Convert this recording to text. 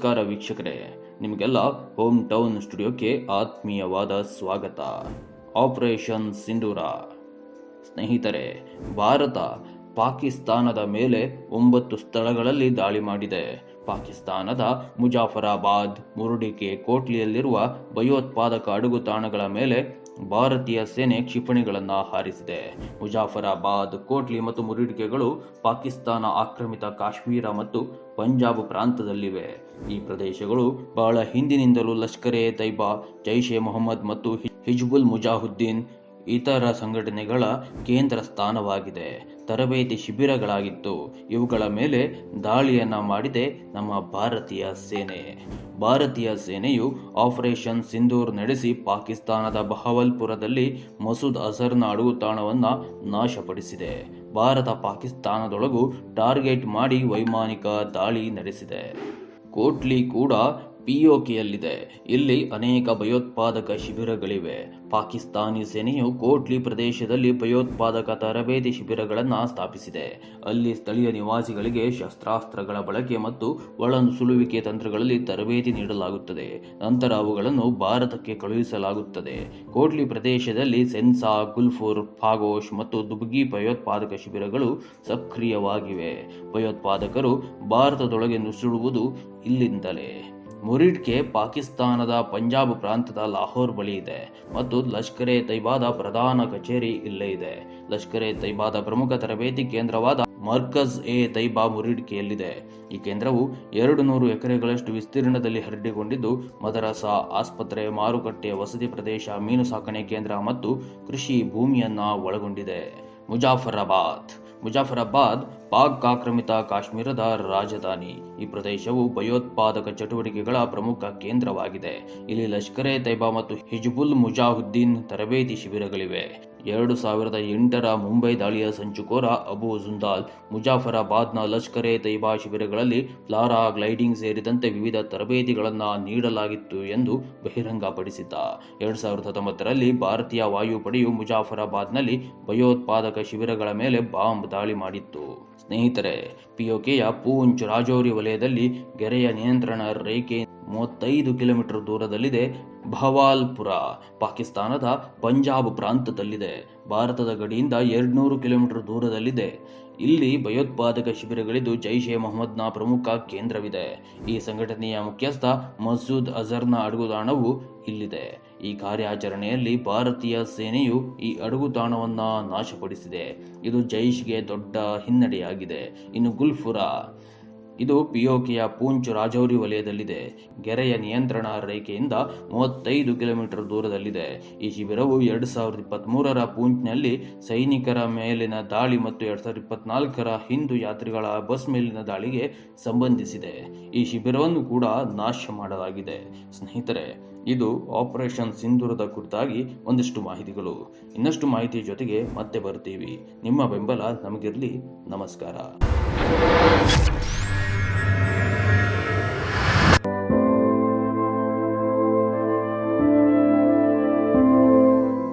ನಮಸ್ಕಾರ ವೀಕ್ಷಕರೇ, ನಿಮಗೆಲ್ಲ ಹೋಮ್ ಟೌನ್ ಸ್ಟುಡಿಯೋಕ್ಕೆ ಆತ್ಮೀಯವಾದ ಸ್ವಾಗತ. ಆಪರೇಷನ್ ಸಿಂಧೂರ ಸ್ನೇಹಿತರೆ, ಭಾರತ ಪಾಕಿಸ್ತಾನದ ಮೇಲೆ ಒಂಬತ್ತು ಸ್ಥಳಗಳಲ್ಲಿ ದಾಳಿ ಮಾಡಿದೆ. ಪಾಕಿಸ್ತಾನದ ಮುಜಾಫರಾಬಾದ್, ಮುರುಡಿಕೆ, ಕೋಟ್ಲಿಯಲ್ಲಿರುವ ಭಯೋತ್ಪಾದಕ ಅಡುಗು ತಾಣಗಳ ಮೇಲೆ ಭಾರತೀಯ ಸೇನೆ ಕ್ಷಿಪಣಿಗಳನ್ನು ಹಾರಿಸಿದೆ. ಮುಜಾಫರಾಬಾದ್, ಕೋಟ್ಲಿ ಮತ್ತು ಮುರಿಡಿಕೆಗಳು ಪಾಕಿಸ್ತಾನ ಆಕ್ರಮಿತ ಕಾಶ್ಮೀರ ಮತ್ತು ಪಂಜಾಬ್ ಪ್ರಾಂತದಲ್ಲಿವೆ ಈ ಪ್ರದೇಶಗಳು ಬಹಳ ಹಿಂದಿನಿಂದಲೂ ಲಷ್ಕರ್ ತೈಬಾ ಜೈಷ್ ಎ ಮೊಹಮ್ಮದ್ ಮತ್ತು ಹಿಜ್ಬುಲ್ ಮುಜಾಹುದ್ದೀನ್ ಇತರ ಸಂಘಟನೆಗಳ ಕೇಂದ್ರ ಸ್ಥಾನವಾಗಿದೆ. ತರಬೇತಿ ಶಿಬಿರಗಳಾಗಿತ್ತು. ಇವುಗಳ ಮೇಲೆ ದಾಳಿಯನ್ನ ಮಾಡಿದೆ ನಮ್ಮ ಭಾರತೀಯ ಸೇನೆ. ಭಾರತೀಯ ಸೇನೆಯು ಆಪರೇಷನ್ ಸಿಂಧೂರ್ ನಡೆಸಿ ಪಾಕಿಸ್ತಾನದ ಬಹವಲ್ಪುರದಲ್ಲಿ ಮಸೂದ್ ಅಜರ್ನ ಅಡುಗುತಾಣವನ್ನು ನಾಶಪಡಿಸಿದೆ. ಭಾರತ ಪಾಕಿಸ್ತಾನದೊಳಗೂ ಟಾರ್ಗೆಟ್ ಮಾಡಿ ವೈಮಾನಿಕ ದಾಳಿ ನಡೆಸಿದೆ. ಕೋಟ್ಲಿ ಕೂಡ ಪಿಒಕೆಯಲ್ಲಿದೆ ಇಲ್ಲಿ ಅನೇಕ ಭಯೋತ್ಪಾದಕ ಶಿಬಿರಗಳಿವೆ. ಪಾಕಿಸ್ತಾನಿ ಸೇನೆಯು ಕೋಟ್ಲಿ ಪ್ರದೇಶದಲ್ಲಿ ಭಯೋತ್ಪಾದಕ ತರಬೇತಿ ಶಿಬಿರಗಳನ್ನು ಸ್ಥಾಪಿಸಿದೆ. ಅಲ್ಲಿ ಸ್ಥಳೀಯ ನಿವಾಸಿಗಳಿಗೆ ಶಸ್ತ್ರಾಸ್ತ್ರಗಳ ಬಳಕೆ ಮತ್ತು ಒಳನುಸುಳುವಿಕೆ ತಂತ್ರಗಳಲ್ಲಿ ತರಬೇತಿ ನೀಡಲಾಗುತ್ತದೆ. ನಂತರ ಅವುಗಳನ್ನು ಭಾರತಕ್ಕೆ ಕಳುಹಿಸಲಾಗುತ್ತದೆ. ಕೋಟ್ಲಿ ಪ್ರದೇಶದಲ್ಲಿ ಸೆನ್ಸಾ, ಗುಲ್ಫುರ್, ಫಾಗೋಶ್ ಮತ್ತು ದುಬ್ಗಿ ಭಯೋತ್ಪಾದಕ ಶಿಬಿರಗಳು ಸಕ್ರಿಯವಾಗಿವೆ. ಭಯೋತ್ಪಾದಕರು ಭಾರತದೊಳಗೆ ನುಸುಳುವುದು ಇಲ್ಲಿಂದಲೇ. ಮುರಿಡ್ಕೆ ಪಾಕಿಸ್ತಾನದ ಪಂಜಾಬ್ ಪ್ರಾಂತದ ಲಾಹೋರ್ ಬಳಿ ಇದೆ ಮತ್ತು ಲಷ್ಕರ್ ಎ ತೈಬಾದ ಪ್ರಧಾನ ಕಚೇರಿ ಇಲ್ಲೇ ಇದೆ. ಲಷ್ಕರ್ ಎ ತೈಬಾದ ಪ್ರಮುಖ ತರಬೇತಿ ಕೇಂದ್ರವಾದ ಮರ್ಕಜ್ ಎ ತೈಬಾ ಮುರಿಡ್ಕೆಯಲ್ಲಿದೆ ಈ ಕೇಂದ್ರವು ಎರಡು ನೂರು ಎಕರೆಗಳಷ್ಟು ವಿಸ್ತೀರ್ಣದಲ್ಲಿ ಹರಡಿಕೊಂಡಿದ್ದು, ಮದರಸಾ ಆಸ್ಪತ್ರೆ, ಮಾರುಕಟ್ಟೆ, ವಸತಿ ಪ್ರದೇಶ, ಮೀನು ಸಾಕಣೆ ಕೇಂದ್ರ ಮತ್ತು ಕೃಷಿ ಭೂಮಿಯನ್ನ ಒಳಗೊಂಡಿದೆ. ಮುಜಾಫರಾಬಾದ್ ಮುಜಾಫರಾಬಾದ್ ಪಾಕ್ ಆಕ್ರಮಿತ ಕಾಶ್ಮೀರದ ರಾಜಧಾನಿ. ಈ ಪ್ರದೇಶವು ಭಯೋತ್ಪಾದಕ ಚಟುವಟಿಕೆಗಳ ಪ್ರಮುಖ ಕೇಂದ್ರವಾಗಿದೆ. ಇಲ್ಲಿ ಲಷ್ಕರ್ ತೈಬಾ ಮತ್ತು ಹಿಜ್ಬುಲ್ ಮುಜಾಹುದ್ದೀನ್ ತರಬೇತಿ ಶಿಬಿರಗಳಿವೆ. ಎರಡು ಸಾವಿರದ ಎಂಟರ ಮುಂಬೈ ದಾಳಿಯ ಸಂಚುಕೋರ ಅಬು ಜುಂದಾಲ್, ಮುಜಾಫರಾಬಾದ್ನ ಲಷ್ಕರ್ ಎ ತೈಬಾ ಶಿಬಿರಗಳಲ್ಲಿ ಲಾರಾ ಗ್ಲೈಡಿಂಗ್ ಸೇರಿದಂತೆ ವಿವಿಧ ತರಬೇತಿಗಳನ್ನು ನೀಡಲಾಗಿತ್ತು ಎಂದು ಬಹಿರಂಗಪಡಿಸಿದ್ದ. ಎರಡು ಸಾವಿರದ ಹತ್ತೊಂಬತ್ತರಲ್ಲಿ ಭಾರತೀಯ ವಾಯುಪಡೆಯು ಮುಜಾಫರಾಬಾದ್ನಲ್ಲಿ ಭಯೋತ್ಪಾದಕ ಶಿಬಿರಗಳ ಮೇಲೆ ಬಾಂಬ್ ದಾಳಿ ಮಾಡಿತ್ತು. ಸ್ನೇಹಿತರೆ ಪಿಒಕೆಯ ಪೂಂಚ್ ರಾಜೌರಿ ವಲಯದಲ್ಲಿ ಗೆರೆಯ ನಿಯಂತ್ರಣ ರೇಖೆ ಮೂವತ್ತೈದು ಕಿಲೋಮೀಟರ್ ದೂರದಲ್ಲಿದೆ ಭವಾಲ್ಪುರ, ಪಾಕಿಸ್ತಾನದ ಪಂಜಾಬ್ ಪ್ರಾಂತದಲ್ಲಿದೆ. ಭಾರತದ ಗಡಿಯಿಂದ ಎರಡ್ನೂರು ಕಿಲೋಮೀಟರ್ ದೂರದಲ್ಲಿದೆ. ಇಲ್ಲಿ ಭಯೋತ್ಪಾದಕ ಶಿಬಿರಗಳಿದ್ದು ಜೈಷ್ ಎ ಮೊಹಮ್ಮದ್ನ ಪ್ರಮುಖ ಕೇಂದ್ರವಿದೆ. ಈ ಸಂಘಟನೆಯ ಮುಖ್ಯಸ್ಥ ಮಸೂದ್ ಅಜರ್ನ ಅಡುಗುದಾಣವು ಇಲ್ಲಿದೆ. ಈ ಕಾರ್ಯಾಚರಣೆಯಲ್ಲಿ ಭಾರತೀಯ ಸೇನೆಯು ಈ ಅಡುಗುತಾಣವನ್ನು ನಾಶಪಡಿಸಿದೆ. ಇದು ಜೈಷ್ಗೆ ದೊಡ್ಡ ಹಿನ್ನಡೆಯಾಗಿದೆ. ಇನ್ನು ಗುಲ್ಫುರ ಇದು ಪಿಯೋಕಿಯ ಪೂಂಚ್ ರಾಜೌರಿ ವಲಯದಲ್ಲಿದೆ. ಗೆರೆಯ ನಿಯಂತ್ರಣ ರೇಖೆಯಿಂದ ಮೂವತ್ತೈದು ಕಿಲೋಮೀಟರ್ ದೂರದಲ್ಲಿದೆ. ಈ ಶಿಬಿರವು ಎರಡು ಸಾವಿರದ ಇಪ್ಪತ್ತ್ಮೂರರ ಪೂಂಚ್ನಲ್ಲಿ ಸೈನಿಕರ ಮೇಲಿನ ದಾಳಿ ಮತ್ತು ಎರಡು ಸಾವಿರದ ಇಪ್ಪತ್ನಾಲ್ಕರ ಹಿಂದೂ ಯಾತ್ರಿಗಳ ಬಸ್ ಮೇಲಿನ ದಾಳಿಗೆ ಸಂಬಂಧಿಸಿದೆ. ಈ ಶಿಬಿರವನ್ನು ಕೂಡ ನಾಶ ಮಾಡಲಾಗಿದೆ. ಸ್ನೇಹಿತರೆ, ಇದು ಆಪರೇಷನ್ ಸಿಂಧೂರದ ಕುರಿತಾಗಿ ಒಂದಿಷ್ಟು ಮಾಹಿತಿಗಳು. ಇನ್ನಷ್ಟು ಮಾಹಿತಿ ಜೊತೆಗೆ ಮತ್ತೆ ಬರ್ತೀವಿ. ನಿಮ್ಮ ಬೆಂಬಲ ನಮಗಿರಲಿ. ನಮಸ್ಕಾರ.